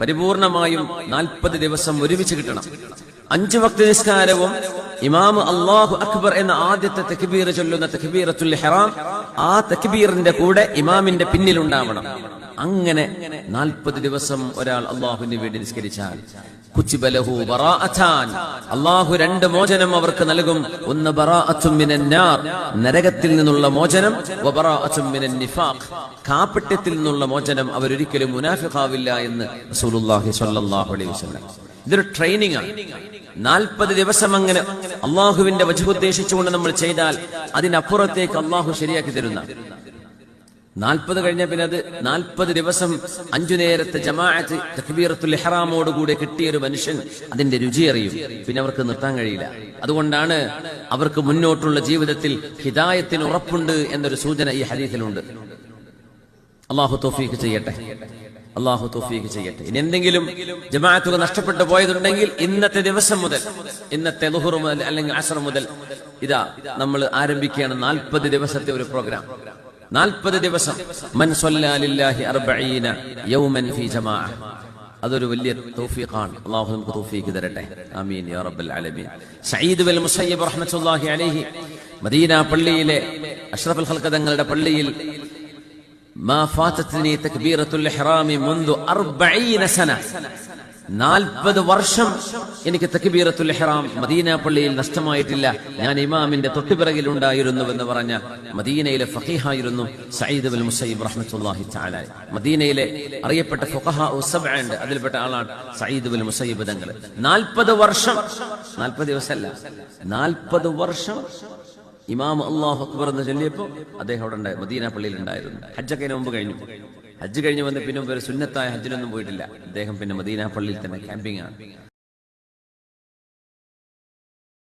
പരിപൂർണമായും നാൽപ്പത് ദിവസം ഒരുമിച്ച് കിട്ടണം. അഞ്ചു വക്ത നിസ്കാരവും ഇമാം അള്ളാഹു അക്ബർ എന്ന ആദ്യത്തെ തക്ബീർ ചൊല്ലുന്ന തക്ബീറത്തുൽ ഹെറാം ആ തക്ബീറിന്റെ കൂടെ ഇമാമിന്റെ പിന്നിലുണ്ടാവണം. അങ്ങനെ നാൽപ്പത് ദിവസം ഒരാൾ അള്ളാഹുവിന് വീട് നിസ്കരിച്ചാൽ കുച്ചിബലഹു അള്ളാഹു രണ്ട് മോചനം അവർക്ക് നൽകും. ഒന്ന് നരകത്തിൽ നിന്നുള്ള മോചനം കാപ്പട്യത്തിൽ നിന്നുള്ള മോചനം അവരൊരിക്കലും മുനാഫിഖാവില്ല എന്ന് ഇതൊരു ട്രെയിനിങ് ആണ്. നാൽപ്പത് ദിവസം അങ്ങനെ അള്ളാഹുവിന്റെ വജുദ്ദേശിച്ചുകൊണ്ട് നമ്മൾ ചെയ്താൽ അതിനപ്പുറത്തേക്ക് അള്ളാഹു ശരിയാക്കി തരുന്ന നാൽപ്പത് കഴിഞ്ഞ പിന്നെ അത് നാൽപ്പത് ദിവസം അഞ്ചു നേരത്തെ ജമാഅത്ത് തക്ബീറത്തുൽ ഇഹ്റാമോട് കൂടെ കിട്ടിയ ഒരു മനുഷ്യൻ അതിന്റെ രുചി അറിയും. പിന്നെ അവർക്ക് നിർത്താൻ കഴിയില്ല. അതുകൊണ്ടാണ് അവർക്ക് മുന്നോട്ടുള്ള ജീവിതത്തിൽ ഹിതായത്തിന് ഉറപ്പുണ്ട് എന്നൊരു സൂചന ഈ ഹരീഫിലുണ്ട് അള്ളാഹു തോഫീക്ക് ചെയ്യട്ടെ. അള്ളാഹു തോഫീക്ക് ചെയ്യട്ടെ. ഇനി എന്തെങ്കിലും ജമാഅത്ത് നഷ്ടപ്പെട്ടു പോയതുണ്ടെങ്കിൽ ഇന്നത്തെ ദിവസം മുതൽ ഇന്നത്തെ ലുഹുർ മുതൽ അല്ലെങ്കിൽ അസർ മുതൽ ഇതാ നമ്മൾ ആരംഭിക്കുകയാണ് നാൽപ്പത് ദിവസത്തെ ഒരു പ്രോഗ്രാം. നാൽപ്പത് ദിവസം. അതൊരു വലിയ തൗഫീഖാണ്. അള്ളാഹു നമുക്ക് തൗഫീഖ് തരട്ടെ. ആമീൻ യാ റബ്ബൽ ആലമീൻ. സയ്യിദ് വൽ മുസയ്യിബ് റഹ്മത്തുള്ളാഹി അലൈഹി മദീന പള്ളിയിലെ അഷ്റഫുൽ ഖൽഖ തങ്ങളുടെ പള്ളിയിൽ മാ ഫാതത്നി തക്ബീറത്തുൽ ഇഹ്റാമി മുൻദു 40 സന. നാൽപ്പത് വർഷം എനിക്ക് തക്ബീറത്തുൽ ഹെറാം മദീന പള്ളിയിൽ നഷ്ടമായിട്ടില്ല. ഞാൻ ഇമാമിന്റെ തൊട്ടുപിറകിൽ ഉണ്ടായിരുന്നു എന്ന് പറഞ്ഞ മദീനയിലെ ഫഹീഹായിരുന്നു സയ്യിദ് അബുൽ മുസൈബ് റഹ്മത്തുള്ളാഹി തആല. മദീനയിലെ അറിയപ്പെട്ട ഫുഖഹ ഉണ്ട്. അതിൽപ്പെട്ട ആളാണ് സയ്യിദ് അബുൽ മുസൈബ് തങ്ങൾ. നാൽപ്പത് വർഷം നാൽപ്പത് ദിവസമല്ല നാൽപ്പത് വർഷം ഇമാം അള്ളാഹു അക്ബർ എന്ന് ചൊല്ലിയപ്പോ അദ്ദേഹം അവിടെ മദീന പള്ളിയിൽ ഉണ്ടായിരുന്നു. ഹജ്ജൊക്കെ മുമ്പ് കഴിഞ്ഞു. ഹജ്ജ് കഴിഞ്ഞ് വന്ന് പിന്നെ ഒരു സുന്നത്തായ ഹജ്ജിനൊന്നും പോയിട്ടില്ല. അദ്ദേഹം പിന്നെ മദീന പള്ളിയിൽ തന്നെ ക്യാമ്പിംഗ് ആണ്.